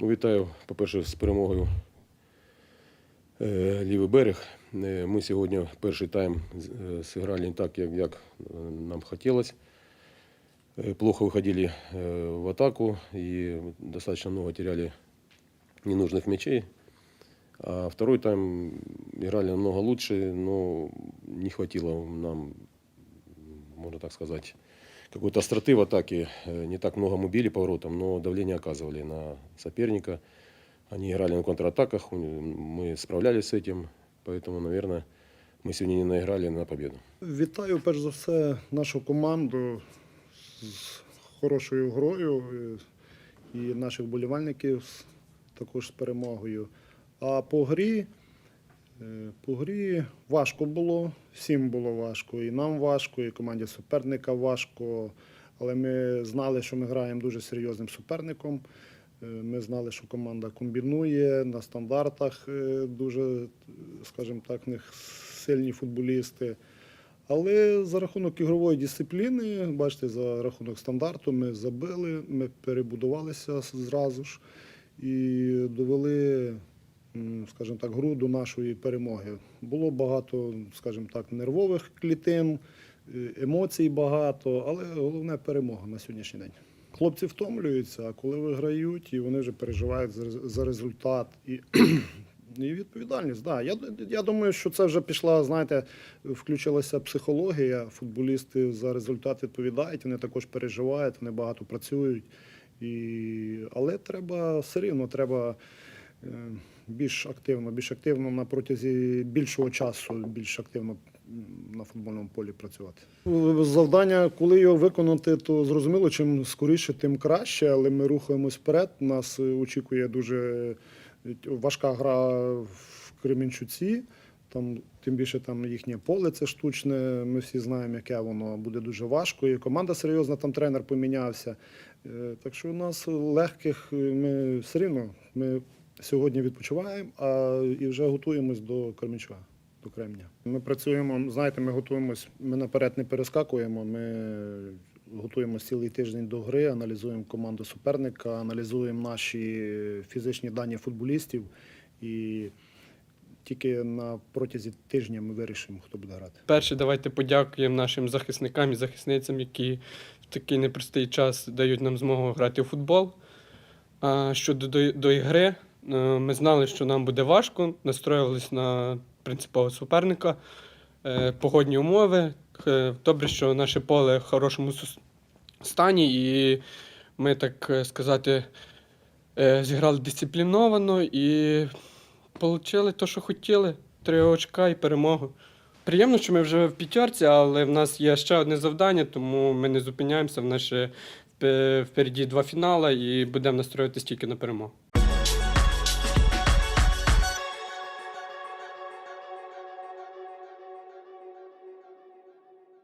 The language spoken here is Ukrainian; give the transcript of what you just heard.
Ну, вітаю, по-перше, з перемогою е, лівий берег. Е, Ми сьогодні перший тайм з- е, зіграли не так, як, як е, нам хотілося. Е, Плохо выходили э, в атаку и достаточно много теряли ненужных мячей. А второй тайм играли намного лучше, но не хватило нам, можно так сказать, какой-то остроты в атаке. Э, Не так много мы били по воротам, но давление оказывали на соперника. Они играли на контратаках, у- мы справлялись с этим, поэтому, наверное, мы сегодня не наиграли на победу. Вітаю перш за все нашу команду з хорошою грою е, і наших вболівальників з- також з перемогою. А по грі, е, по грі важко було, всім було важко, і нам важко, і команді суперника важко. Але ми знали, що ми граємо дуже серйозним суперником. Е, Ми знали, що команда комбінує на стандартах е, дуже, скажімо так, в них сильні футболісти. Але за рахунок ігрової дисципліни, бачите, за рахунок стандарту ми забили, ми перебудувалися зразу ж і довели, скажімо так, гру до нашої перемоги. Було багато, скажімо так, нервових клітин, е, емоцій багато, але головне перемога на сьогоднішній день. Хлопці втомлюються, а коли виграють, і вони вже переживають за, результат. І і відповідальність, да. Я, я думаю, що це вже пішла, знаєте, включилася психологія. Футболісти за результат відповідають, вони також переживають, вони багато працюють. І... Але треба все рівно, треба більш активно, більш активно на протязі більшого часу, більш активно на футбольному полі працювати. Завдання, коли його виконати, то зрозуміло, чим скоріше, тим краще, але ми рухаємось вперед. Нас е, очікує дуже важка гра в Кременчуці. Там, тим більше там їхнє поле це штучне. Ми всі знаємо, яке воно буде дуже важко. І команда серйозна, там тренер помінявся. Е, Так що у нас легких е, ми все рівно. Ми сьогодні відпочиваємо, а і вже готуємось до Кременчуга, до Кремня. Ми працюємо, знаєте, ми готуємось, ми наперед не перескакуємо. Ми готуємося цілий тиждень до гри, аналізуємо команду суперника, аналізуємо наші фізичні дані футболістів і тільки на протязі тижня ми вирішимо, хто буде грати. Перше, давайте подякуємо нашим захисникам і захисницям, які в такий непростий час дають нам змогу грати в футбол. А щодо до, до ігри, ми знали, що нам буде важко, настроювалися на принципового суперника, Е, погодні умови. Е, Добре, що наше поле в хорошому стані, і ми, так е, сказати, е, зіграли дисципліновано і отримали те, що хотіли. Три очка і перемогу. Приємно, що ми вже в п'ятерці, але в нас є ще одне завдання, тому ми не зупиняємося. В нас ще впереді два фінали і будемо настроюватися тільки на перемогу.